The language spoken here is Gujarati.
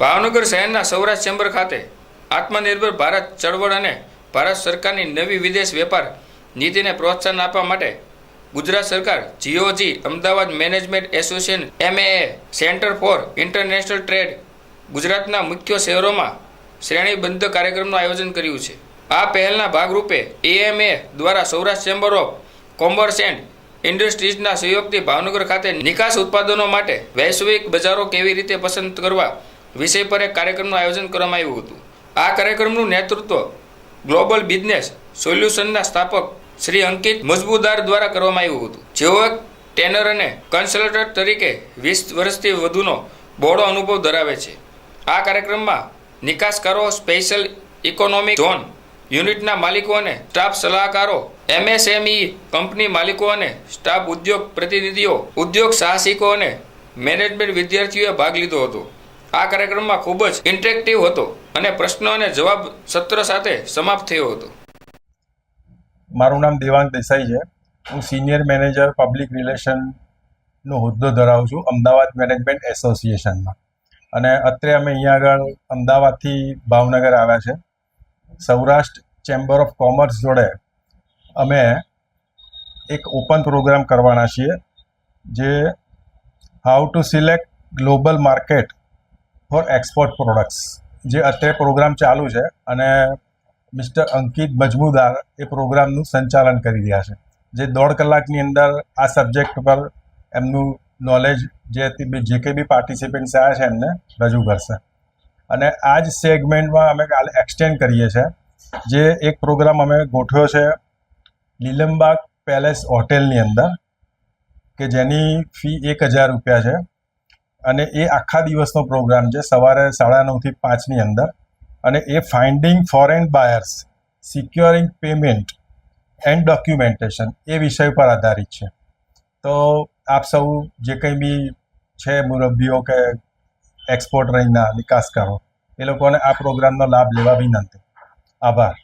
ભાવનગર શહેરના સૌરાષ્ટ્ર ચેમ્બર ખાતે આત્મનિર્ભર ભારત ચળવળ અને ભારત સરકારની નવી વિદેશ વેપાર નીતિને પ્રોત્સાહન આપવા માટે ગુજરાત સરકાર GOG Ahmedabad management association MAA centre for international trade ગુજરાતના મુખ્ય શહેરોમાં શ્રેણીબદ્ધ કાર્યક્રમનું આયોજન કર્યું છે. આ પહેલના ભાગરૂપે એએમએ દ્વારા Saurashtra chamber of commerce and ઇન્ડસ્ટ્રીઝના સહયોગથી ભાવનગર ખાતે નિકાસ ઉત્પાદનો માટે વૈશ્વિક બજારો કેવી રીતે પસંદ કરવા વિષય પર એક કાર્યક્રમનું આયોજન કરવામાં આવ્યું હતું. આ કાર્યક્રમનું નેતૃત્વ ગ્લોબલ બિઝનેસ સોલ્યુશનના સ્થાપક શ્રી અંકિત મજબૂદાર દ્વારા કરવામાં આવ્યું હતું. જેઓ એક ટેનર અને કન્સલ્ટન્ટ તરીકે વીસ વર્ષથી વધુનો બહોળો અનુભવ ધરાવે છે. આ કાર્યક્રમમાં નિકાસકારો, સ્પેશિયલ ઇકોનોમિક ઝોન યુનિટના માલિકો અને સ્ટાફ સલાહકારો, એમએસએમઈ કંપની માલિકો અને સ્ટાફ ઉદ્યોગ પ્રતિનિધિઓ, ઉદ્યોગ સાહસિકો અને મેનેજમેન્ટ વિદ્યાર્થીઓએ ભાગ લીધો હતો. આ કાર્યક્રમમાં ખૂબ જ ઇન્ટરેક્ટિવ હતો અને પ્રશ્નો અને જવાબ સત્ર સાથે સમાપ્ત થયો હતો. મારું નામ દેવાંગ દેસાઈ છે. હું સિનિયર મેનેજર પબ્લિક રિલેશનનો હોદ્દો ધરાવું છું અમદાવાદ મેનેજમેન્ટ એસોસિએશનમાં અને અત્યારે અમે અહીંયા આગળ અમદાવાદથી ભાવનગર આવ્યા છે. સૌરાષ્ટ્ર ચેમ્બર ઓફ કોમર્સ જોડે અમે એક ઓપન પ્રોગ્રામ કરવાના છીએ, જે how to select global market for export products જે અત્યારે પ્રોગ્રામ ચાલુ છે અને મિસ્ટર અંકિત મજમુદાર એ પ્રોગ્રામનું સંચાલન કરી રહ્યા છે. જે દોઢ કલાકની અંદર આ સબ્જેક્ટ પર એમનું નોલેજ જે જે કંઈ બી પાર્ટિસિપન્ટ્સ આવ્યા છે એમને રજૂ કરશે. અને આ જ સેગમેન્ટમાં અમે કાલે એક્સટેન્ડ કરીએ છીએ. જે એક પ્રોગ્રામ અમે ગોઠવ્યો છે લીલમબાગ પેલેસ હોટેલની અંદર, કે જેની ફી એક હજાર રૂપિયા છે. અને એ આખા દિવસનો પ્રોગ્રામ છે, સવારે સાડા નવથી પાંચની અંદર. અને એ finding foreign buyers securing payment and documentation એ વિષય પર આધારિત છે. તો આપ સૌ જે કંઈ બી છે, મુરબ્બીઓ કે એક્સપોર્ટ રહીના નિકાસકારો એ લોકોને આ પ્રોગ્રામનો લાભ લેવા વિનંતી. આભાર.